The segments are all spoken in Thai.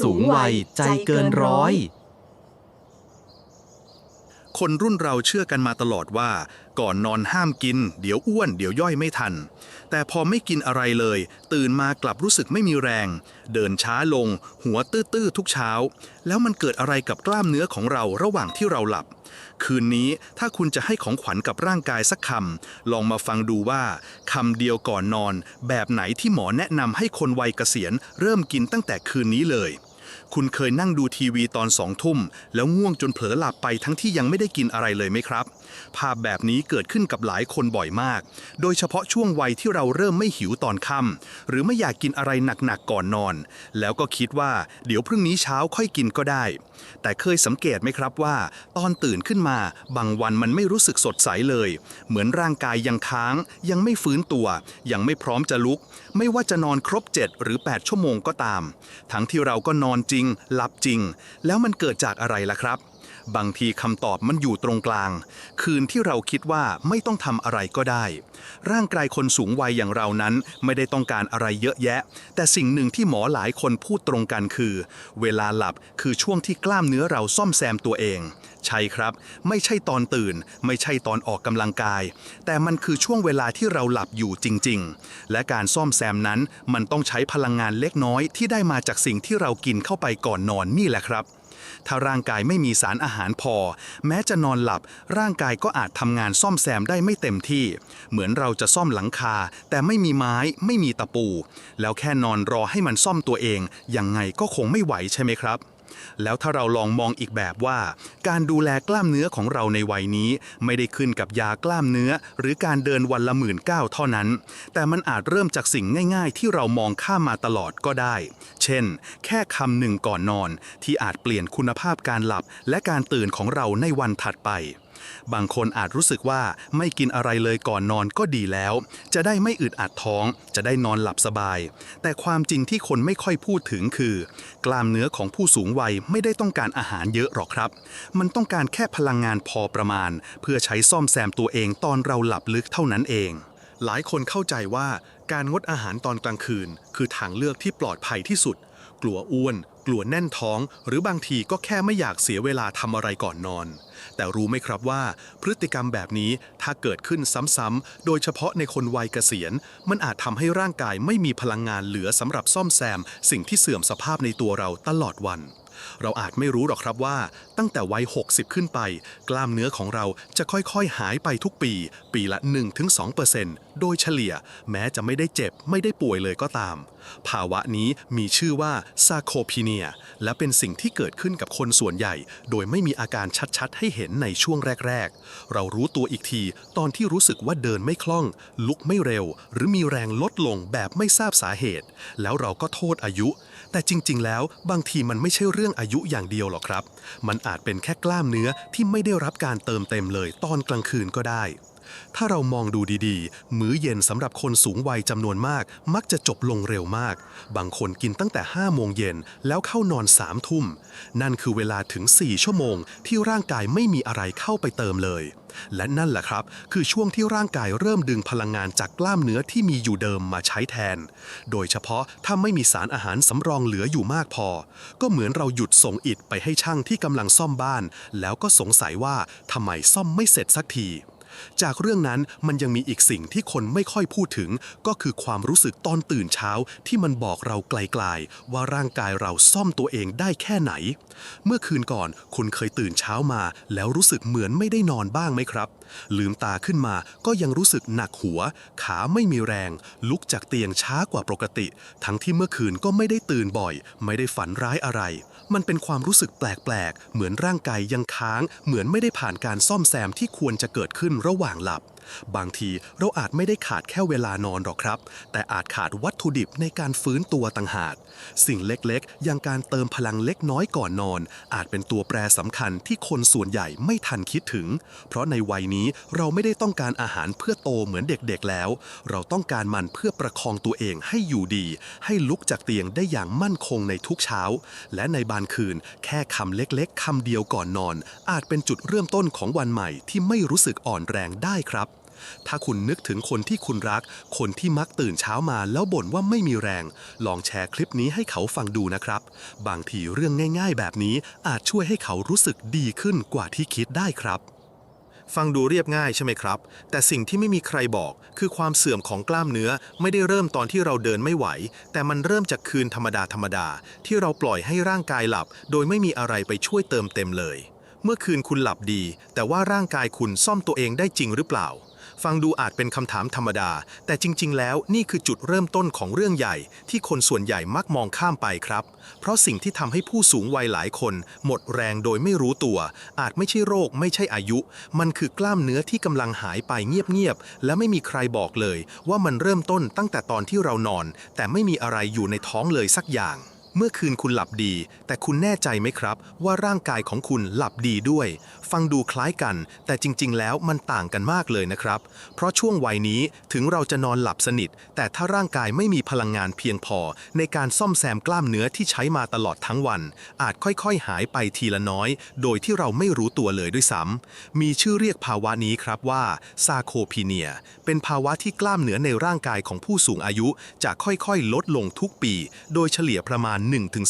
สูงวัยใจเกินร้อย คนรุ่นเราเชื่อกันมาตลอดว่า ก่อนนอนห้ามกิน เดี๋ยวอ้วน เดี๋ยวย่อยไม่ทัน แต่พอไม่กินอะไรเลย ตื่นมากลับรู้สึกไม่มีแรง เดินช้าลง หัวตื้อๆทุกเช้า แล้วมันเกิดอะไรกับกล้ามเนื้อของเราระหว่างที่เราหลับ คืนนี้ถ้าคุณจะให้ของขวัญกับร่างกายสักคำลองมาฟังดูว่าคำเดียวก่อนนอน แบบไหนที่หมอแนะนำให้คนวัยเกษียณ เริ่มกินตั้งแต่คืนนี้เลย คุณเคยนั่งดูทีวีตอนสองทุ่ม แล้วง่วงจนเผลอหลับไปทั้งที่ยังไม่ได้กินอะไรเลยไหมครับภาพแบบนี้เกิดขึ้นกับหลายคนบ่อยมาก โดยเฉพาะช่วงวัยที่เราเริ่มไม่หิวตอนค่ำหรือไม่อยากกินอะไรหนักๆก่อนนอน แล้วก็คิดว่าเดี๋ยวพรุ่งนี้เช้าค่อยกินก็ได้ แต่เคยสังเกตไหมครับว่า ตอนตื่นขึ้นมา บางวันมันไม่รู้สึกสดใสเลย เหมือนร่างกายยังค้าง ยังไม่ฟื้นตัว ยังไม่พร้อมจะลุก ไม่ว่าจะนอนครบ 7 หรือ 8 ชั่วโมงก็ตาม ทั้งที่เราก็นอนจริง หลับจริง แล้วมันเกิดจากอะไรล่ะครับ บางทีคำตอบมันอยู่ตรงกลาง คืนที่เราคิดว่าไม่ต้องทำอะไรก็ได้ ร่างกายคนสูงวัยอย่างเรานั้นไม่ได้ต้องการอะไรเยอะแยะ แต่สิ่งหนึ่งที่หมอหลายคนพูดตรงกันคือ เวลาหลับคือช่วงที่กล้ามเนื้อเราซ่อมแซมตัวเอง ใช่ครับ ไม่ใช่ตอนตื่น ไม่ใช่ตอนออกกำลังกาย แต่มันคือช่วงเวลาที่เราหลับอยู่จริง ๆ และการซ่อมแซมนั้นมันต้องใช้พลังงานเล็กน้อยที่ได้มาจากสิ่งที่เรากินเข้าไปก่อนนอนนี่แหละครับ ถ้าร่างกายไม่มีสารอาหารพอ แม้จะนอนหลับ ร่างกายก็อาจทำงานซ่อมแซมได้ไม่เต็มที่ เหมือนเราจะซ่อมหลังคา แต่ไม่มีไม้ ไม่มีตะปู แล้วแค่นอนรอให้มันซ่อมตัวเองยังไงก็คงไม่ไหวใช่ไหมครับ แล้วถ้าเราลองมองอีกแบบว่า การดูแลกล้ามเนื้อของเราในวัยนี้ ไม่ได้ขึ้นกับยากล้ามเนื้อ หรือการเดินวันละหมื่นเก้าเท่านั้น แต่มันอาจเริ่มจากสิ่งง่าย ๆ ที่เรามองข้ามมาตลอดก็ได้ เช่น แค่คำหนึ่งก่อนนอน ที่อาจเปลี่ยนคุณภาพการหลับและการตื่นของเราในวันถัดไป บางคนอาจรู้สึกว่าไม่กินอะไรเลยก่อนนอนก็ดีแล้ว จะได้ไม่อึดอัดท้อง จะได้นอนหลับสบาย แต่ความจริงที่คนไม่ค่อยพูดถึงคือ กล้ามเนื้อของผู้สูงวัยไม่ได้ต้องการอาหารเยอะหรอกครับ มันต้องการแค่พลังงานพอประมาณ เพื่อใช้ซ่อมแซมตัวเองตอนเราหลับลึกเท่านั้นเอง หลายคนเข้าใจว่าการงดอาหารตอนกลางคืน คือทางเลือกที่ปลอดภัยที่สุด กลัวอ้วน กลัวแน่นท้อง หรือบางทีก็แค่ไม่อยากเสียเวลาทำอะไรก่อนนอน แต่รู้ไหมครับว่า พฤติกรรมแบบนี้ถ้าเกิดขึ้นซ้ำๆ โดยเฉพาะในคนวัยเกษียณ มันอาจทำให้ร่างกายไม่มีพลังงานเหลือสำหรับซ่อมแซม สิ่งที่เสื่อมสภาพในตัวเราตลอดวันเราอาจไม่รู้หรอกครับว่า ตั้งแต่วัย 60 ขึ้นไป กล้ามเนื้อของเราจะค่อยๆ หายไปทุกปี ปีละ 1-2% โดยเฉลี่ยแม้จะไม่ได้เจ็บไม่ได้ป่วยเลยก็ตาม ภาวะนี้มีชื่อว่าซาโคพีเนีย และเป็นสิ่งที่เกิดขึ้นกับคนส่วนใหญ่ โดยไม่มีอาการชัดๆ ให้เห็นในช่วงแรก ๆ เรารู้ตัวอีกทีตอนที่รู้สึกว่าเดินไม่คล่อง ลุกไม่เร็ว หรือมีแรงลดลงแบบไม่ทราบสาเหตุ แล้วเราก็โทษอายุ แต่จริง ๆ แล้วบางทีมันไม่ใช่เรื่องอายุอย่างเดียวหรอกครับ มันอาจเป็นแค่กล้ามเนื้อที่ไม่ได้รับการเติมเต็มเลยตอนกลางคืนก็ได้ ถ้าเรามองดูดีๆ มื้อเย็นสำหรับคนสูงวัยจำนวนมาก มักจะจบลงเร็วมาก บางคนกินตั้งแต่ 5 โมงเย็นแล้วเข้านอน3ทุ่ม นั่นคือเวลาถึง 4 ชั่วโมง ที่ร่างกายไม่มีอะไรเข้าไปเติมเลย และนั่นแหละครับ คือช่วงที่ร่างกายเริ่มดึงพลังงานจากกล้ามเนื้อที่มีอยู่เดิมมาใช้แทน โดยเฉพาะถ้าไม่มีสารอาหารสำรองเหลืออยู่มากพอ ก็เหมือนเราหยุดส่งอิฐไปให้ช่างที่กำลังซ่อมบ้าน แล้วก็สงสัยว่าทำไมซ่อมไม่เสร็จสักที จากเรื่องนั้นมันยังมีอีกสิ่งที่คนไม่ค่อยพูดถึง ก็คือความรู้สึกตอนตื่นเช้า ที่มันบอกเราไกลๆ ว่าร่างกายเราซ่อมตัวเองได้แค่ไหน เมื่อคืนก่อนคุณเคยตื่นเช้ามา แล้วรู้สึกเหมือนไม่ได้นอนบ้างไหมครับ ลืมตาขึ้นมาก็ยังรู้สึกหนักหัว ขาไม่มีแรง ลุกจากเตียงช้ากว่าปกติ ทั้งที่เมื่อคืนก็ไม่ได้ตื่นบ่อย ไม่ได้ฝันร้ายอะไร มันเป็นความรู้สึกแปลกๆ เหมือนร่างกายยังค้าง เหมือนไม่ได้ผ่านการซ่อมแซมที่ควรจะเกิดขึ้นระหว่างหลับ บางทีเราอาจไม่ได้ขาดแค่เวลานอนหรอกครับ แต่อาจขาดวัตถุดิบในการฟื้นตัวต่างหาก สิ่งเล็กๆ อย่างการเติมพลังเล็กน้อยก่อนนอน อาจเป็นตัวแปรสำคัญที่คนส่วนใหญ่ไม่ทันคิดถึง เพราะในวัยนี้เราไม่ได้ต้องการอาหารเพื่อโตเหมือนเด็กๆแล้ว เราต้องการมันเพื่อประคองตัวเองให้อยู่ดี ให้ลุกจากเตียงได้อย่างมั่นคงในทุกเช้า และในบานคืน แค่คำเล็กๆคำเดียวก่อนนอน อาจเป็นจุดเริ่มต้นของวันใหม่ที่ไม่รู้สึกอ่อนแรงได้ครับ ถ้าคุณนึกถึงคนที่คุณรัก คนที่มักตื่นเช้ามาแล้วบ่นว่าไม่มีแรง ลองแชร์คลิปนี้ให้เขาฟังดูนะครับ บางทีเรื่องง่าย ๆ แบบนี้อาจช่วยให้เขารู้สึกดีขึ้นกว่าที่คิดได้ครับฟังดูเรียบง่ายใช่ไหมครับ แต่สิ่งที่ไม่มีใครบอก คือความเสื่อมของกล้ามเนื้อไม่ได้เริ่มตอนที่เราเดินไม่ไหว แต่มันเริ่มจากคืนธรรมดาธรรมดา ที่เราปล่อยให้ร่างกายหลับ โดยไม่มีอะไรไปช่วยเติมเต็มเลย เมื่อคืนคุณหลับดี แต่ว่าร่างกายคุณซ่อมตัวเองได้จริงหรือเปล่า ฟังดูอาจเป็นคำถามธรรมดา แต่จริง ๆ แล้วนี่คือจุดเริ่มต้นของเรื่องใหญ่ ที่คนส่วนใหญ่มักมองข้ามไปครับ เพราะสิ่งที่ทำให้ผู้สูงวัยหลายคน หมดแรงโดยไม่รู้ตัว อาจไม่ใช่โรค ไม่ใช่อายุ มันคือกล้ามเนื้อที่กำลังหายไปเงียบ ๆ และไม่มีใครบอกเลย ว่ามันเริ่มต้นตั้งแต่ตอนที่เรานอน แต่ไม่มีอะไรอยู่ในท้องเลยสักอย่างเมื่อคืนคุณหลับดี แต่คุณแน่ใจไหมครับ ว่าร่างกายของคุณหลับดีด้วย ฟังดูคล้ายกัน แต่จริง ๆ แล้วมันต่างกันมากเลยนะครับ เพราะช่วงวัยนี้ถึงเราจะนอนหลับสนิท แต่ถ้าร่างกายไม่มีพลังงานเพียงพอ ในการซ่อมแซมกล้ามเนื้อที่ใช้มาตลอดทั้งวัน อาจค่อยๆ หายไปทีละน้อย โดยที่เราไม่รู้ตัวเลยด้วยซ้ำมีชื่อเรียกภาวะนี้ครับว่าซาโคพีเนีย เป็นภาวะที่กล้ามเนื้อในร่างกายของผู้สูงอายุจะค่อยๆ ลดลงทุกปี โดยเฉลี่ยประมาณ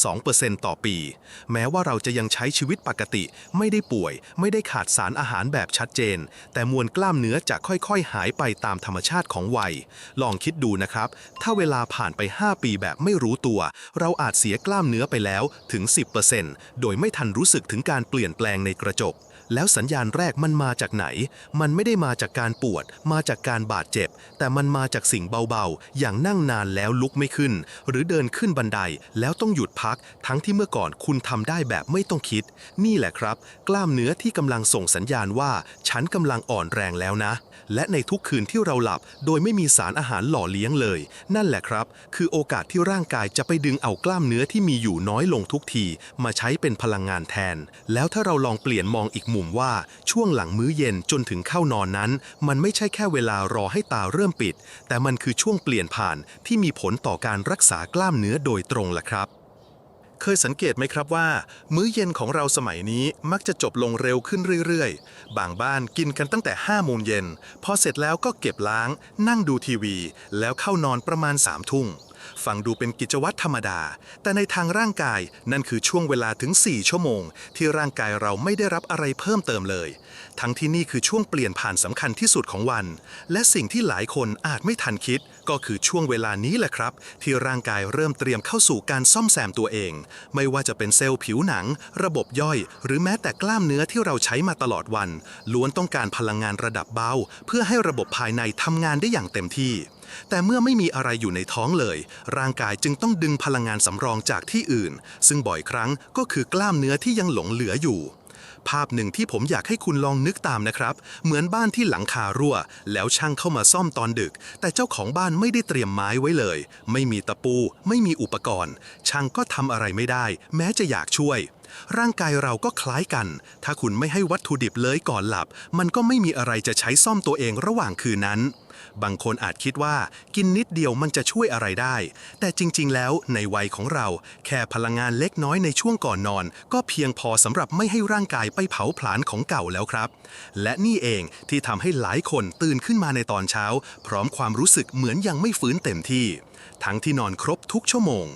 1-2%ต่อปี แม้ว่าเราจะยังใช้ชีวิตปกติ ไม่ได้ป่วย ไม่ได้ขาดสารอาหารแบบชัดเจน แต่มวลกล้ามเนื้อจะค่อยๆ หายไปตามธรรมชาติของวัย ลองคิดดูนะครับ ถ้าเวลาผ่านไป 5 ปีแบบไม่รู้ตัว เราอาจเสียกล้ามเนื้อไปแล้วถึง 10%โดยไม่ทันรู้สึกถึงการเปลี่ยนแปลงในกระจก แล้วสัญญาณแรกมันมาจากไหน มันไม่ได้มาจากการปวด มาจากการบาดเจ็บ แต่มันมาจากสิ่งเบาๆ อย่างนั่งนานแล้วลุกไม่ขึ้น หรือเดินขึ้นบันไดแล้วต้องหยุดพัก ทั้งที่เมื่อก่อนคุณทำได้แบบไม่ต้องคิด นี่แหละครับ กล้ามเนื้อที่กำลังส่งสัญญาณว่า ฉันกำลังอ่อนแรงแล้วนะ และในทุกคืนที่เราหลับ โดยไม่มีสารอาหารหล่อเลี้ยงเลย นั่นแหละครับ คือโอกาสที่ร่างกายจะไปดึงเอากล้ามเนื้อที่มีอยู่น้อยลงทุกที มาใช้เป็นพลังงานแทน แล้วถ้าเราลองเปลี่ยนมองอีกมุมว่าช่วงหลังมื้อเย็นจนถึงเข้านอนนั้น มันไม่ใช่แค่เวลารอให้ตาเริ่มปิด แต่มันคือช่วงเปลี่ยนผ่านที่มีผลต่อการรักษากล้ามเนื้อโดยตรงล่ะครับ เคยสังเกตไหมครับว่า มื้อเย็นของเราสมัยนี้มักจะจบลงเร็วขึ้นเรื่อยๆ บางบ้านกินกันตั้งแต่5โมงเย็นพอเสร็จแล้วก็เก็บล้าง นั่งดูทีวี แล้วเข้านอนประมาณ3ทุ่ม ฟังดูเป็นกิจวัตรธรรมดา แต่ในทางร่างกายนั่นคือช่วงเวลาถึง 4 ชั่วโมง ที่ร่างกายเราไม่ได้รับอะไรเพิ่มเติมเลย ทั้งที่นี่คือช่วงเปลี่ยนผ่านสำคัญที่สุดของวัน และสิ่งที่หลายคนอาจไม่ทันคิด ก็คือช่วงเวลานี้แหละครับ ที่ร่างกายเริ่มเตรียมเข้าสู่การซ่อมแซมตัวเอง ไม่ว่าจะเป็นเซลล์ผิวหนัง ระบบย่อย หรือแม้แต่กล้ามเนื้อที่เราใช้มาตลอดวัน ล้วนต้องการพลังงานระดับเบา เพื่อให้ระบบภายในทำงานได้อย่างเต็มที่ แต่เมื่อไม่มีอะไรอยู่ในท้องเลย ร่างกายจึงต้องดึงพลังงานสำรองจากที่อื่น ซึ่งบ่อยครั้งก็คือกล้ามเนื้อที่ยังหลงเหลืออยู่ ภาพหนึ่งที่ผมอยากให้คุณลองนึกตามนะครับ เหมือนบ้านที่หลังคารั่ว แล้วช่างเข้ามาซ่อมตอนดึก แต่เจ้าของบ้านไม่ได้เตรียมไม้ไว้เลย ไม่มีตะปู ไม่มีอุปกรณ์ ช่างก็ทำอะไรไม่ได้ แม้จะอยากช่วยร่างกายเราก็คล้ายกัน ถ้าคุณไม่ให้วัตถุดิบเลยก่อนหลับ มันก็ไม่มีอะไรจะใช้ซ่อมตัวเองระหว่างคืนนั้น บางคนอาจคิดว่ากินนิดเดียวมันจะช่วยอะไรได้ แต่จริงๆ แล้วในวัยของเรา แค่พลังงานเล็กน้อยในช่วงก่อนนอน ก็เพียงพอสำหรับไม่ให้ร่างกายไปเผาผลาญของเก่าแล้วครับ และนี่เองที่ทำให้หลายคนตื่นขึ้นมาในตอนเช้า พร้อมความรู้สึกเหมือนยังไม่ฟื้นเต็มที่ ทั้งที่นอนครบทุกชั่วโมง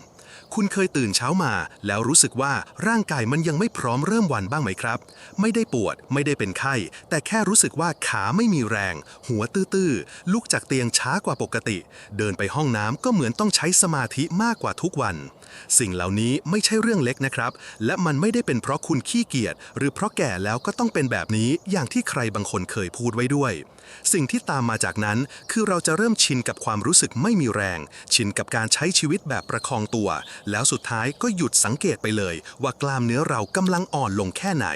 คุณเคยตื่นเช้ามา แล้วรู้สึกว่าร่างกายมันยังไม่พร้อมเริ่มวันบ้างไหมครับ ไม่ได้ปวดไม่ได้เป็นไข้ แต่แค่รู้สึกว่าขาไม่มีแรง หัวตื้อๆลุกจากเตียงช้ากว่าปกติ เดินไปห้องน้ำก็เหมือนต้องใช้สมาธิมากกว่าทุกวัน สิ่งเหล่านี้ไม่ใช่เรื่องเล็กนะครับ และมันไม่ได้เป็นเพราะคุณขี้เกียจหรือเพราะแก่แล้วก็ต้องเป็นแบบนี้อย่างที่ใครบางคนเคยพูดไว้ด้วย สิ่งที่ตามมาจากนั้นคือเราจะเริ่มชินกับความรู้สึกไม่มีแรง ชินกับการใช้ชีวิตแบบประคองตัว แล้วสุดท้ายก็หยุดสังเกตไปเลย ว่ากล้ามเนื้อเรากำลังอ่อนลงแค่ไหน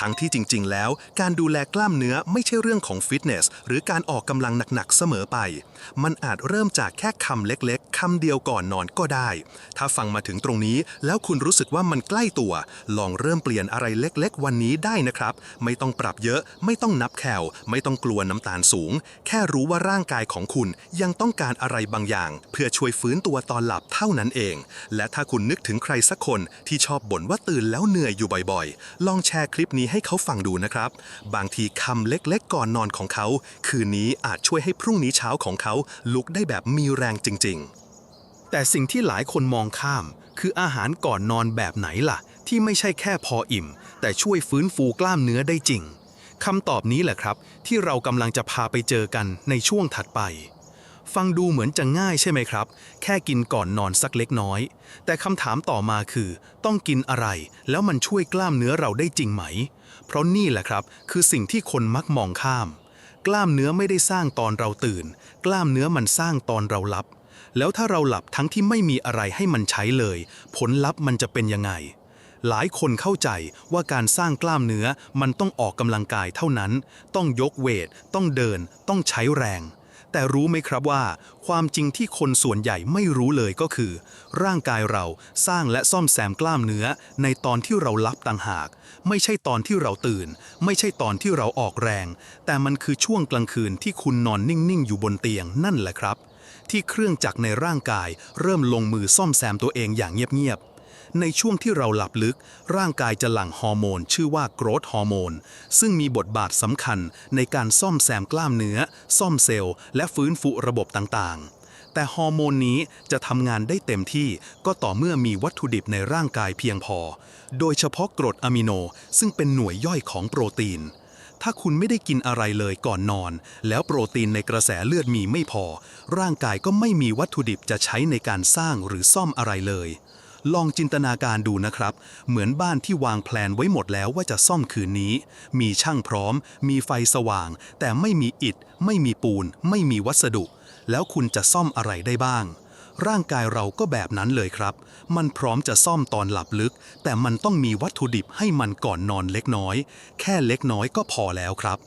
ทั้งที่จริง ๆ แล้ว การดูแลกล้ามเนื้อไม่ใช่เรื่องของฟิตเนสหรือการออกกำลังหนักๆเสมอไป มันอาจเริ่มจากแค่คำเล็กๆคำเดียวก่อนนอนก็ได้ถ้าฟังมาถึงตรงนี้ แล้วคุณรู้สึกว่ามันใกล้ตัว ลองเริ่มเปลี่ยนอะไรเล็กๆ วันนี้ได้นะครับ ไม่ต้องปรับเยอะ ไม่ต้องนับแคลไม่ต้องกลัวน้ำำตาลสูง แค่รู้ว่าร่างกายของคุณยังต้องการอะไรบางอย่าง เพื่อช่วยฟื้นตัวตอนหลับเท่านั้นเอง และถ้าคุณนึกถึงใครสักคนที่ชอบบ่นว่าตื่นแล้วเหนื่อยอยู่บ่อยๆ ลองแชร์คลิปนี้ให้เขาฟังดูนะครับ บางทีคำเล็กๆ ก่อนนอนของเขา คืนนี้อาจช่วยให้พรุ่งนี้เช้าของเขาลุกได้แบบมีแรงจริง ๆ แต่สิ่งที่หลายคนมองข้าม คืออาหารก่อนนอนแบบไหนล่ะ ที่ไม่ใช่แค่พออิ่ม แต่ช่วยฟื้นฟูกล้ามเนื้อได้จริงคำตอบนี้แหละครับ ที่เรากำลังจะพาไปเจอกันในช่วงถัดไป ฟังดูเหมือนจะง่ายใช่ไหมครับ แค่กินก่อนนอนสักเล็กน้อย แต่คำถามต่อมาคือ ต้องกินอะไร แล้วมันช่วยกล้ามเนื้อเราได้จริงไหม เพราะนี่แหละครับ คือสิ่งที่คนมักมองข้าม กล้ามเนื้อไม่ได้สร้างตอนเราตื่น กล้ามเนื้อมันสร้างตอนเราหลับ แล้วถ้าเราหลับทั้งที่ไม่มีอะไรให้มันใช้เลย ผลลัพธ์มันจะเป็นยังไง หลายคนเข้าใจว่าการสร้างกล้ามเนื้อมันต้องออกกำลังกายเท่านั้น ต้องยกเวท ต้องเดิน ต้องใช้แรง แต่รู้ไหมครับว่า ความจริงที่คนส่วนใหญ่ไม่รู้เลยก็คือ ร่างกายเราสร้างและซ่อมแซมกล้ามเนื้อ ในตอนที่เราลับต่างหาก ไม่ใช่ตอนที่เราตื่น ไม่ใช่ตอนที่เราออกแรง แต่มันคือช่วงกลางคืนที่คุณนอนนิ่งๆอยู่บนเตียงนั่นแหละครับ ที่เครื่องจักรในร่างกาย เริ่มลงมือซ่อมแซมตัวเองอย่างเงียบๆ ในช่วงที่เราหลับลึก ร่างกายจะหลั่งฮอร์โมน ชื่อว่าโกรทฮอร์โมน ซึ่งมีบทบาทสำคัญในการซ่อมแซมกล้ามเนื้อ ซ่อมเซลล์ และฟื้นฟูระบบต่างๆแต่ฮอร์โมนนี้จะทำงานได้เต็มที่ก็ต่อเมื่อมีวัตถุดิบในร่างกายเพียงพอ โดยเฉพาะกรดอะมิโนซึ่งเป็นหน่วยย่อยของโปรตีน ถ้าคุณไม่ได้กินอะไรเลยก่อนนอน แล้วโปรตีนในกระแสเลือดมีไม่พอ ร่างกายก็ไม่มีวัตถุดิบจะใช้ในการสร้างหรือซ่อมอะไรเลย ลองจินตนาการดูนะครับ เหมือนบ้านที่วางแผนไว้หมดแล้วว่าจะซ่อมคืนนี้ มีช่างพร้อม มีไฟสว่าง แต่ไม่มีอิฐ ไม่มีปูน ไม่มีวัสดุ แล้วคุณจะซ่อมอะไรได้บ้าง ร่างกายเราก็แบบนั้นเลยครับ มันพร้อมจะซ่อมตอนหลับลึก แต่มันต้องมีวัตถุดิบให้มันก่อนนอนเล็กน้อย แค่เล็กน้อยก็พอแล้วครับ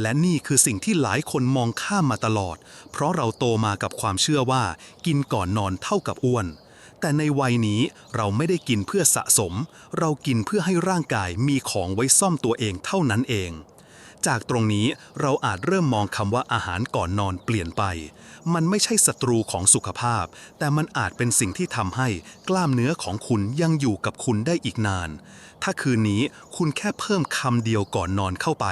และนี่คือสิ่งที่หลายคนมองข้ามมาตลอด เพราะเราโตมากับความเชื่อว่า กินก่อนนอนเท่ากับอ้วน แต่ในวัยนี้เราไม่ได้กินเพื่อสะสม เรากินเพื่อให้ร่างกายมีของไว้ซ่อมตัวเองเท่านั้นเอง จากตรงนี้เราอาจเริ่มมองคำว่าอาหารก่อนนอนเปลี่ยนไป มันไม่ใช่ศัตรูของสุขภาพ แต่มันอาจเป็นสิ่งที่ทำให้กล้ามเนื้อของคุณยังอยู่กับคุณได้อีกนาน ถ้าคืนนี้คุณแค่เพิ่มคำเดียวก่อนนอนเข้าไป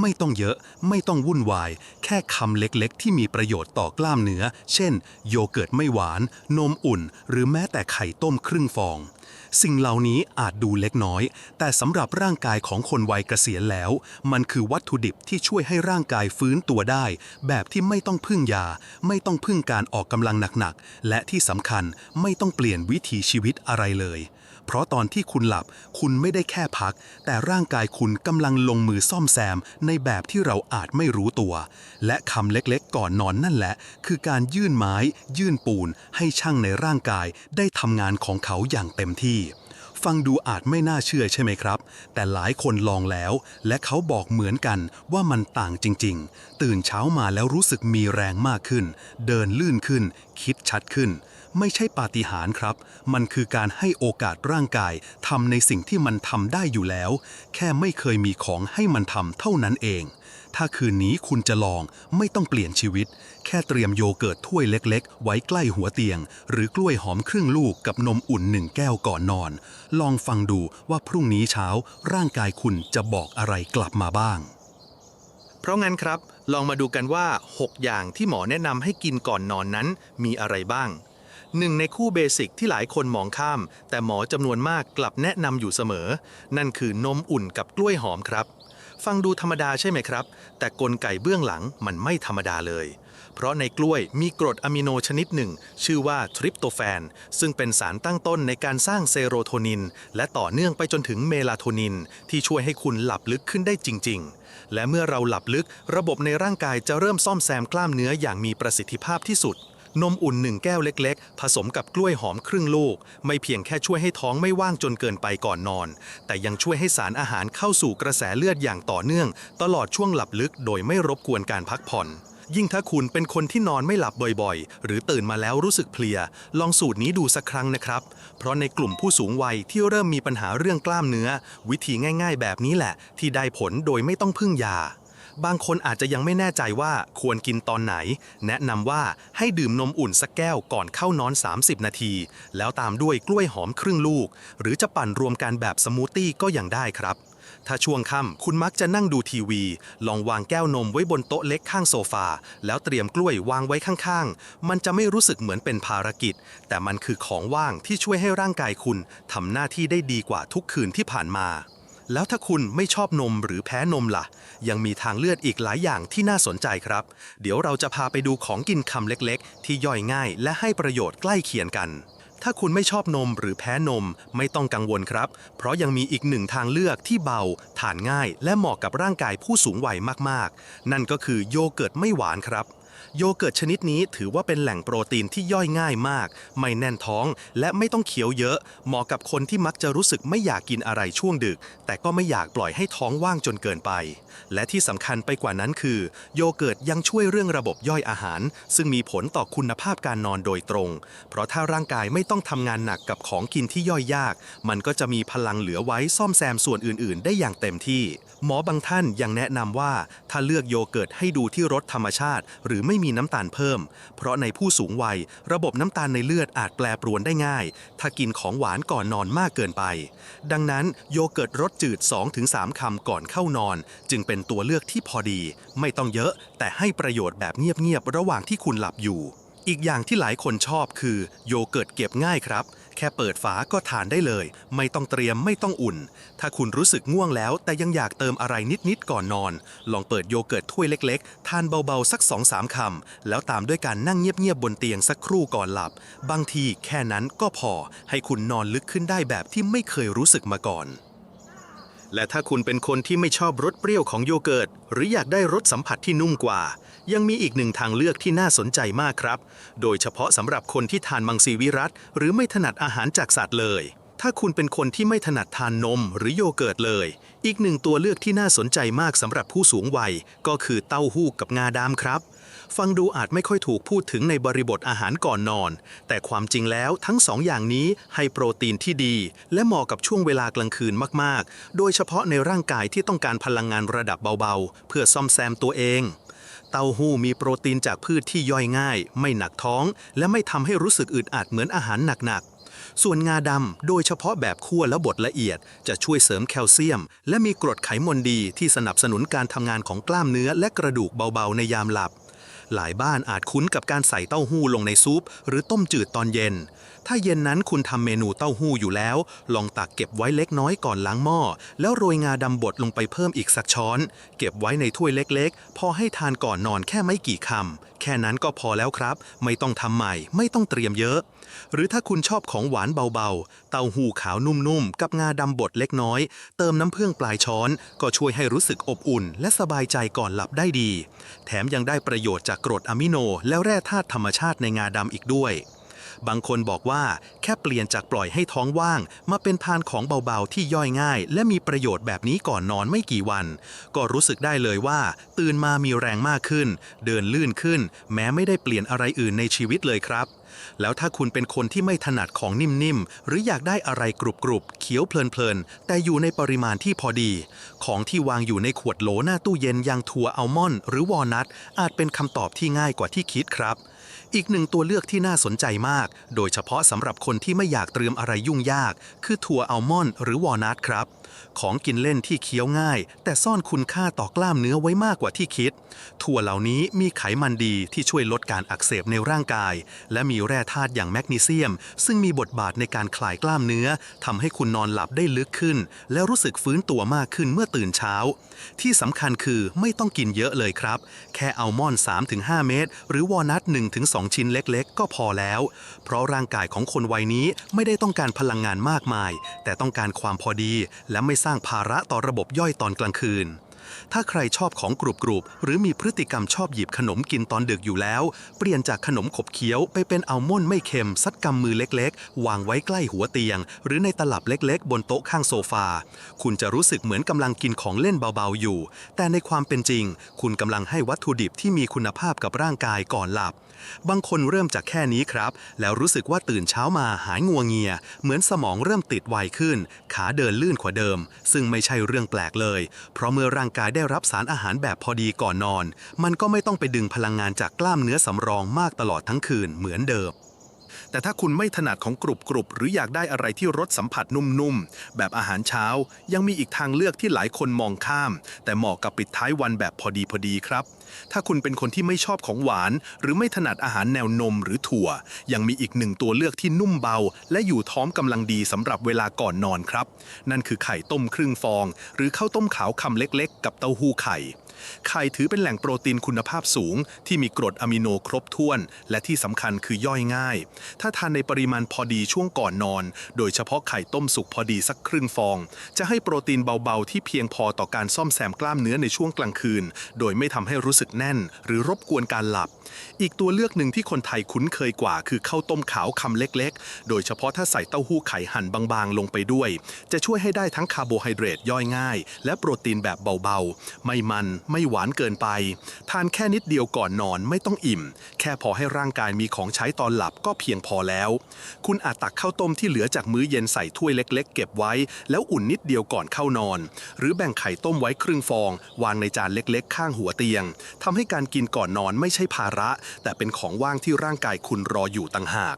ไม่ต้องเยอะ ไม่ต้องวุ่นวาย แค่คำเล็กๆ ที่มีประโยชน์ต่อกล้ามเนื้อ เช่น โยเกิร์ตไม่หวาน นมอุ่น หรือแม้แต่ไข่ต้มครึ่งฟอง สิ่งเหล่านี้อาจดูเล็กน้อย แต่สำหรับร่างกายของคนวัยเกษียณแล้ว มันคือวัตถุดิบที่ช่วยให้ร่างกายฟื้นตัวได้ แบบที่ไม่ต้องพึ่งยา ไม่ต้องพึ่งการออกกำลังหนักๆ และที่สำคัญไม่ต้องเปลี่ยนวิถีชีวิตอะไรเลย เพราะตอนที่คุณหลับคุณไม่ได้แค่พัก แต่ร่างกายคุณกำลังลงมือซ่อมแซม ในแบบที่เราอาจไม่รู้ตัว และคำเล็กๆ ก่อนนอนนั่นแหละ คือการยื่นไม้ ยื่นปูน ให้ช่างในร่างกายได้ทำงานของเขาอย่างเต็มที่ ฟังดูอาจไม่น่าเชื่อใช่ไหมครับ แต่หลายคนลองแล้ว และเขาบอกเหมือนกันว่ามันต่างจริง ๆ ตื่นเช้ามาแล้วรู้สึกมีแรงมากขึ้น เดินลื่นขึ้น คิดชัดขึ้น ไม่ใช่ปาฏิหาริย์ครับ มันคือการให้โอกาสร่างกายทำในสิ่งที่มันทำได้อยู่แล้ว แค่ไม่เคยมีของให้มันทำเท่านั้นเอง ถ้าคืนนี้คุณจะลองไม่ต้องเปลี่ยนชีวิต แค่เตรียมโยเกิร์ตถ้วยเล็ก ๆ ไว้ใกล้หัวเตียง หรือกล้วยหอมครึ่งลูกกับนมอุ่นหนึ่งแก้วก่อนนอน ลองฟังดูว่าพรุ่งนี้เช้า ร่างกายคุณจะบอกอะไรกลับมาบ้าง เพราะงั้นครับ ลองมาดูกันว่า 6 อย่างที่หมอแนะนำให้กินก่อนนอนนั้นมีอะไรบ้าง หนึ่งในคู่เบสิกที่หลายคนมองข้าม แต่หมอจำนวนมากกลับแนะนำอยู่เสมอ นั่นคือนมอุ่นกับกล้วยหอมครับ ฟังดูธรรมดาใช่ไหมครับ แต่กลไกเบื้องหลังมันไม่ธรรมดาเลย เพราะในกล้วยมีกรดอะมิโนชนิดหนึ่ง ชื่อว่าทริปโตแฟน ซึ่งเป็นสารตั้งต้นในการสร้างเซโรโทนิน และต่อเนื่องไปจนถึงเมลาโทนิน ที่ช่วยให้คุณหลับลึกขึ้นได้จริง ๆและเมื่อเราหลับลึก ระบบในร่างกายจะเริ่มซ่อมแซมกล้ามเนื้ออย่างมีประสิทธิภาพที่สุด นมอุ่นหนึ่งแก้วเล็กๆ ผสมกับกล้วยหอมครึ่งลูก ไม่เพียงแค่ช่วยให้ท้องไม่ว่างจนเกินไปก่อนนอน แต่ยังช่วยให้สารอาหารเข้าสู่กระแสเลือดอย่างต่อเนื่อง ตลอดช่วงหลับลึกโดยไม่รบกวนการพักผ่อน ยิ่งถ้าคุณเป็นคนที่นอนไม่หลับบ่อยๆ หรือตื่นมาแล้วรู้สึกเพลีย ลองสูตรนี้ดูสักครั้งนะครับ เพราะในกลุ่มผู้สูงวัยที่เริ่มมีปัญหาเรื่องกล้ามเนื้อ วิธีง่าย ๆ แบบนี้แหละ ที่ได้ผลโดยไม่ต้องพึ่งยา บางคนอาจจะยังไม่แน่ใจว่าควรกินตอนไหน แนะนำว่าให้ดื่มนมอุ่นสักแก้วก่อนเข้านอน 30 นาที แล้วตามด้วยกล้วยหอมครึ่งลูก หรือจะปั่นรวมกันแบบสมูทตี้ก็ยังได้ครับถ้าช่วงค่ำคุณมักจะนั่งดูทีวี ลองวางแก้วนมไว้บนโต๊ะเล็กข้างโซฟา แล้วเตรียมกล้วยวางไว้ข้างๆ มันจะไม่รู้สึกเหมือนเป็นภารกิจ แต่มันคือของว่างที่ช่วยให้ร่างกายคุณทำหน้าที่ได้ดีกว่าทุกคืนที่ผ่านมา แล้วถ้าคุณไม่ชอบนมหรือแพ้นมล่ะ ยังมีทางเลือกอีกหลายอย่างที่น่าสนใจครับ เดี๋ยวเราจะพาไปดูของกินคำเล็กๆ ที่ย่อยง่าย และให้ประโยชน์ใกล้เคียงกัน ถ้าคุณไม่ชอบนมหรือแพ้นมไม่ต้องกังวลครับ เพราะยังมีอีกหนึ่งทางเลือกที่เบา ทานง่าย และเหมาะกับร่างกายผู้สูงวัยมากๆ นั่นก็คือโยเกิร์ตไม่หวานครับ โยเกิร์ตชนิดนี้ถือว่าเป็นแหล่งโปรตีนที่ย่อยง่ายมาก ไม่แน่นท้อง และไม่ต้องเคี้ยวเยอะ เหมาะกับคนที่มักจะรู้สึกไม่อยากกินอะไรช่วงดึก แต่ก็ไม่อยากปล่อยให้ท้องว่างจนเกินไป และที่สำคัญไปกว่านั้นคือ โยเกิร์ตยังช่วยเรื่องระบบย่อยอาหาร ซึ่งมีผลต่อคุณภาพการนอนโดยตรง เพราะถ้าร่างกายไม่ต้องทำงานหนักกับของกินที่ย่อยยาก มันก็จะมีพลังเหลือไว้ซ่อมแซมส่วนอื่น ๆ ได้อย่างเต็มที่ หมอบางท่านยังแนะนำว่า ถ้าเลือกโยเกิร์ตให้ดูที่รสธรรมชาติ หรือไม่มีน้ำตาลเพิ่ม เพราะในผู้สูงวัย ระบบน้ำตาลในเลือดอาจแปรปรวนได้ง่าย ถ้ากินของหวานก่อนนอนมากเกินไป ดังนั้นโยเกิร์ตรสจืด 2-3 คำก่อนเข้านอน จึงเป็นตัวเลือกที่พอดี ไม่ต้องเยอะแต่ให้ประโยชน์แบบเงียบๆระหว่างที่คุณหลับอยู่อีกอย่างที่หลายคนชอบคือโยเกิร์ตเก็บง่ายครับ แค่เปิดฝาก็ทานได้เลย ไม่ต้องเตรียมไม่ต้องอุ่น ถ้าคุณรู้สึกง่วงแล้ว แต่ยังอยากเติมอะไรนิดๆก่อนนอน ลองเปิดโยเกิร์ตถ้วยเล็กๆ ทานเบาๆ สัก 2-3คำแล้วตามด้วยการนั่งเงียบๆบนเตียงสักครู่ก่อนหลับ บางทีแค่นั้นก็พอ ให้คุณนอนลึกขึ้นได้แบบที่ไม่เคยรู้สึกมาก่อน และถ้าคุณเป็นคนที่ไม่ชอบรสเปรี้ยวของโยเกิร์ต หรืออยากได้รสสัมผัสที่นุ่มกว่า ยังมีอีกหนึ่งทางเลือกที่น่าสนใจมากครับ โดยเฉพาะสำหรับคนที่ทานมังสวิรัตหรือไม่ถนัดอาหารจากสัตว์เลย ถ้าคุณเป็นคนที่ไม่ถนัดทานนมหรือโยเกิร์ตเลย อีกหนึ่งตัวเลือกที่น่าสนใจมากสำหรับผู้สูงวัย ก็คือเต้าหู้กับงาดำครับ ฟังดูอาจไม่ค่อยถูกพูดถึงในบริบทอาหารก่อนนอน แต่ความจริงแล้วทั้งสองอย่างนี้ให้โปรตีนที่ดี และเหมาะกับช่วงเวลากลางคืนมาก ๆ โดยเฉพาะในร่างกายที่ต้องการพลังงานระดับเบา ๆ เพื่อซ่อมแซมตัวเองเต้าหู้มีโปรตีนจากพืชที่ย่อยง่าย ไม่หนักท้อง และไม่ทำให้รู้สึกอึดอัดเหมือนอาหารหนักๆ ส่วนงาดำโดยเฉพาะแบบคั่วและบดละเอียด จะช่วยเสริมแคลเซียม และมีกรดไขมันดีที่สนับสนุนการทำงานของกล้ามเนื้อและกระดูกเบาๆ ในยามหลับ หลายบ้านอาจคุ้นกับการใส่เต้าหู้ลงในซุป หรือต้มจืดตอนเย็น ถ้าเย็นนั้นคุณทำเมนูเต้าหู้อยู่แล้ว ลองตักเก็บไว้เล็กน้อยก่อนล้างหม้อ แล้วโรยงาดำบดลงไปเพิ่มอีกสักช้อน เก็บไว้ในถ้วยเล็กๆ พอให้ทานก่อนนอนแค่ไม่กี่คำ แค่นั้นก็พอแล้วครับ ไม่ต้องทำใหม่ ไม่ต้องเตรียมเยอะ หรือถ้าคุณชอบของหวานเบาๆ เต้าหู้ขาวนุ่มๆ กับงาดำบดเล็กน้อย เติมน้ำผึ้งปลายช้อน ก็ช่วยให้รู้สึกอบอุ่น และสบายใจก่อนหลับได้ดี แถมยังได้ประโยชน์จากกรดอะมิโน และแร่ธาตุธรรมชาติในงาดำอีกด้วย บางคนบอกว่าแค่เปลี่ยนจากปล่อยให้ท้องว่าง มาเป็นทานของเบาๆที่ย่อยง่าย และมีประโยชน์แบบนี้ก่อนนอนไม่กี่วัน ก็รู้สึกได้เลยว่า ตื่นมามีแรงมากขึ้น เดินลื่นขึ้น แม้ไม่ได้เปลี่ยนอะไรอื่นในชีวิตเลยครับ แล้วถ้าคุณเป็นคนที่ไม่ถนัดของนิ่มๆ หรืออยากได้อะไรกรุบๆเคี้ยวเพลินๆ แต่อยู่ในปริมาณที่พอดี ของที่วางอยู่ในขวดโหลหน้าตู้เย็นอย่างถั่วอัลมอนด์หรือวอลนัทอาจเป็นคำตอบที่ง่ายกว่าที่คิดครับ อีกหนึ่งตัวเลือกที่น่าสนใจมาก โดยเฉพาะสำหรับคนที่ไม่อยากเตรียมอะไรยุ่งยาก คือถั่วอัลมอนด์หรือวอลนัทครับ ของกินเล่นที่เคี้ยวง่าย แต่ซ่อนคุณค่าต่อกล้ามเนื้อไว้มากกว่าที่คิด ถั่วเหล่านี้มีไขมันดีที่ช่วยลดการอักเสบในร่างกาย และมีแร่ธาตุอย่างแมกนีเซียม ซึ่งมีบทบาทในการคลายกล้ามเนื้อทำให้คุณนอนหลับได้ลึกขึ้น และรู้สึกฟื้นตัวมากขึ้นเมื่อตื่นเช้า ที่สำคัญคือไม่ต้องกินเยอะเลยครับ แค่อัลมอนด์3-5 เม็ดหรือวอลนัท1-2 ชิ้นเล็ก ๆ ก็พอแล้ว เพราะร่างกายของคนวัยนี้ไม่ได้ต้องการพลังงานมากมาย แต่ต้องการความพอดีและไม่สร้างภาระต่อระบบย่อยตอนกลางคืน ถ้าใครชอบของกรุบกรุบหรือมีพฤติกรรมชอบหยิบขนมกินตอนดึกอยู่แล้ว เปลี่ยนจากขนมขบเคี้ยวไปเป็นอัลมอนด์ไม่เค็มซัดกำมือเล็กๆ วางไว้ใกล้หัวเตียง หรือในตลับเล็กๆ บนโต๊ะข้างโซฟา คุณจะรู้สึกเหมือนกำลังกินของเล่นเบาๆอยู่ แต่ในความเป็นจริง คุณกำลังให้วัตถุดิบที่มีคุณภาพกับร่างกายก่อนหลับ บางคนเริ่มจากแค่นี้ครับ แล้วรู้สึกว่าตื่นเช้ามาหายงัวเงีย เหมือนสมองเริ่มติดไวขึ้น ขาเดินลื่นกว่าเดิม ซึ่งไม่ใช่เรื่องแปลกเลย เพราะเมื่อร่างกายได้รับสารอาหารแบบพอดีก่อนนอน มันก็ไม่ต้องไปดึงพลังงานจากกล้ามเนื้อสำรองมากตลอดทั้งคืนเหมือนเดิม แต่ถ้าคุณไม่ถนัดของกรุบกรุบหรืออยากได้อะไรที่รสสัมผัสนุ่มๆ แบบอาหารเช้า ยังมีอีกทางเลือกที่หลายคนมองข้าม แต่เหมาะกับปิดท้ายวันแบบพอดีพอดีครับ ถ้าคุณเป็นคนที่ไม่ชอบของหวาน หรือไม่ถนัดอาหารแนวนมหรือถั่ว ยังมีอีกหนึ่งตัวเลือกที่นุ่มเบา และอยู่ท้องกำลังดีสำหรับเวลาก่อนนอนครับ นั่นคือไข่ต้มครึ่งฟอง หรือข้าวต้มขาวคำเล็ก ๆ กับเต้าหู้ไข่ ไข่ถือเป็นแหล่งโปรตีนคุณภาพสูง ที่มีกรดอะมิโนครบถ้วน และที่สำคัญคือย่อยง่าย ถ้าทานในปริมาณพอดีช่วงก่อนนอน โดยเฉพาะไข่ต้มสุกพอดีสักครึ่งฟอง จะให้โปรตีนเบาๆ ที่เพียงพอต่อการซ่อมแซมกล้ามเนื้อในช่วงกลางคืน โดยไม่ทำให้รู้สึกแน่น หรือรบกวนการหลับ อีกตัวเลือกหนึ่งที่คนไทยคุ้นเคยกว่า คือข้าวต้มขาวคำเล็กๆ โดยเฉพาะถ้าใส่เต้าหู้ไข่หั่นบางๆ ลงไปด้วย จะช่วยให้ได้ทั้งคาร์โบไฮเดรตย่อยง่าย และโปรตีนแบบเบาๆ ไม่มันไม่หวานเกินไป ทานแค่นิดเดียวก่อนนอนไม่ต้องอิ่ม แค่พอให้ร่างกายมีของใช้ตอนหลับก็เพียงพอแล้ว คุณอาจตักข้าวต้มที่เหลือจากมื้อเย็นใส่ถ้วยเล็ก ๆ เก็บไว้ แล้วอุ่นนิดเดียวก่อนเข้านอน หรือแบ่งไข่ต้มไว้ครึ่งฟอง วางในจานเล็ก ๆ ข้างหัวเตียงทำให้การกินก่อนนอนไม่ใช่ภาระ แต่เป็นของว่างที่ร่างกายคุณรออยู่ต่างหาก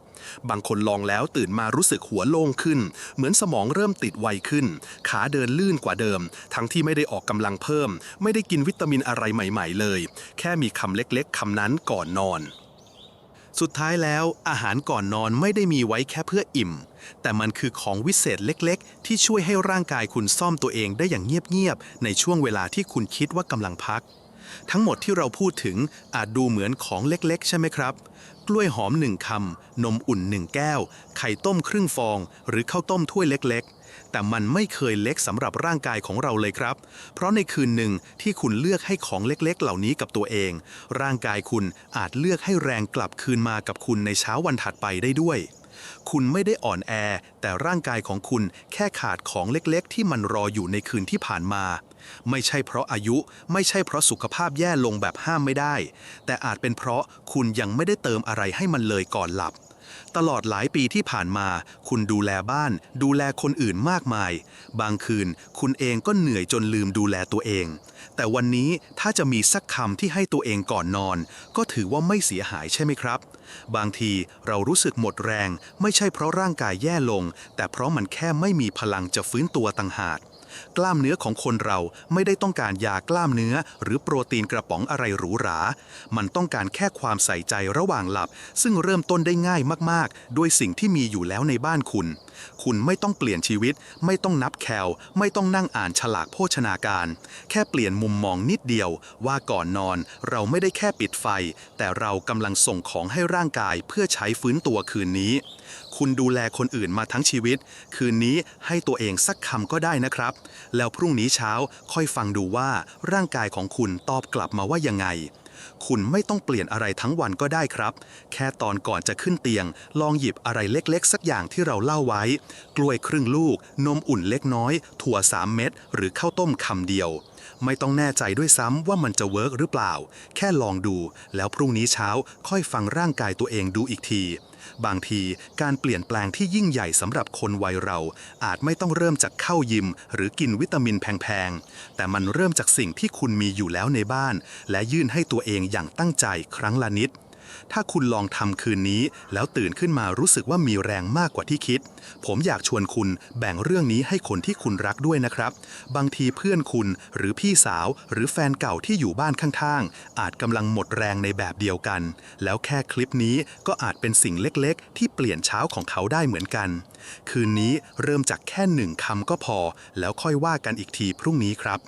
บางคนลองแล้วตื่นมารู้สึกหัวโล่งขึ้น เหมือนสมองเริ่มติดไวขึ้น ขาเดินลื่นกว่าเดิม ทั้งที่ไม่ได้ออกกำลังเพิ่ม ไม่ได้กินวิตามินอะไรใหม่ ๆ เลย แค่มีคำเล็กๆคำนั้นก่อนนอน สุดท้ายแล้วอาหารก่อนนอนไม่ได้มีไว้แค่เพื่ออิ่ม แต่มันคือของวิเศษเล็กๆ ที่ช่วยให้ร่างกายคุณซ่อมตัวเองได้อย่างเงียบๆในช่วงเวลาที่คุณคิดว่ากำลังพักทั้งหมดที่เราพูดถึงอาจดูเหมือนของเล็กๆ ใช่ไหมครับ กล้วยหอมหนึ่งคำ นมอุ่นหนึ่งแก้ว ไข่ต้มครึ่งฟอง หรือข้าวต้มถ้วยเล็กๆ แต่มันไม่เคยเล็กสำหรับร่างกายของเราเลยครับ เพราะในคืนหนึ่งที่คุณเลือกให้ของเล็กๆ เหล่านี้กับตัวเอง ร่างกายคุณอาจเลือกให้แรงกลับคืนมากับคุณในเช้าวันถัดไปได้ด้วย คุณไม่ได้อ่อนแอ แต่ร่างกายของคุณแค่ขาดของเล็กๆ ที่มันรออยู่ในคืนที่ผ่านมา ไม่ใช่เพราะอายุ ไม่ใช่เพราะสุขภาพแย่ลงแบบห้ามไม่ได้ แต่อาจเป็นเพราะคุณยังไม่ได้เติมอะไรให้มันเลยก่อนหลับ ตลอดหลายปีที่ผ่านมา คุณดูแลบ้าน ดูแลคนอื่นมากมาย บางคืน คุณเองก็เหนื่อยจนลืมดูแลตัวเอง แต่วันนี้ถ้าจะมีสักคำที่ให้ตัวเองก่อนนอน ก็ถือว่าไม่เสียหายใช่ไหมครับ บางทีเรารู้สึกหมดแรง ไม่ใช่เพราะร่างกายแย่ลง แต่เพราะมันแค่ไม่มีพลังจะฟื้นตัวต่างหาก กล้ามเนื้อของคนเราไม่ได้ต้องการยากล้ามเนื้อ หรือโปรตีนกระป๋องอะไรหรูหรา มันต้องการแค่ความใส่ใจระหว่างหลับ ซึ่งเริ่มต้นได้ง่ายมากๆ ด้วยสิ่งที่มีอยู่แล้วในบ้านคุณ คุณไม่ต้องเปลี่ยนชีวิต ไม่ต้องนับแคลไม่ต้องนั่งอ่านฉลากโภชนาการ แค่เปลี่ยนมุมมองนิดเดียว ว่าก่อนนอนเราไม่ได้แค่ปิดไฟ แต่เรากำลังส่งของให้ร่างกายเพื่อใช้ฟื้นตัวคืนนี้ คุณดูแลคนอื่นมาทั้งชีวิต คืนนี้ให้ตัวเองสักคำก็ได้นะครับ แล้วพรุ่งนี้เช้าค่อยฟังดูว่าร่างกายของคุณตอบกลับมาว่ายังไง คุณไม่ต้องเปลี่ยนอะไรทั้งวันก็ได้ครับ แค่ตอนก่อนจะขึ้นเตียง ลองหยิบอะไรเล็กๆ สักอย่างที่เราเล่าไว้ กล้วยครึ่งลูก นมอุ่นเล็กน้อย ถั่ว 3 เม็ดหรือข้าวต้มคำเดียว ไม่ต้องแน่ใจด้วยซ้ำว่ามันจะเวิร์กหรือเปล่า แค่ลองดู แล้วพรุ่งนี้เช้าค่อยฟังร่างกายตัวเองดูอีกที บางทีการเปลี่ยนแปลงที่ยิ่งใหญ่สำหรับคนวัยเรา อาจไม่ต้องเริ่มจากเข้ายิม หรือกินวิตามินแพงๆ แต่มันเริ่มจากสิ่งที่คุณมีอยู่แล้วในบ้าน และยื่นให้ตัวเองอย่างตั้งใจครั้งละนิด ถ้าคุณลองทำคืนนี้ แล้วตื่นขึ้นมารู้สึกว่ามีแรงมากกว่าที่คิด ผมอยากชวนคุณแบ่งเรื่องนี้ให้คนที่คุณรักด้วยนะครับ บางทีเพื่อนคุณหรือพี่สาว หรือแฟนเก่าที่อยู่บ้านข้างๆ อาจกำลังหมดแรงในแบบเดียวกัน แล้วแค่คลิปนี้ก็อาจเป็นสิ่งเล็กๆ ที่เปลี่ยนเช้าของเขาได้เหมือนกัน คืนนี้เริ่มจากแค่หนึ่งคำก็พอ แล้วค่อยว่ากันอีกทีพรุ่งนี้ครับ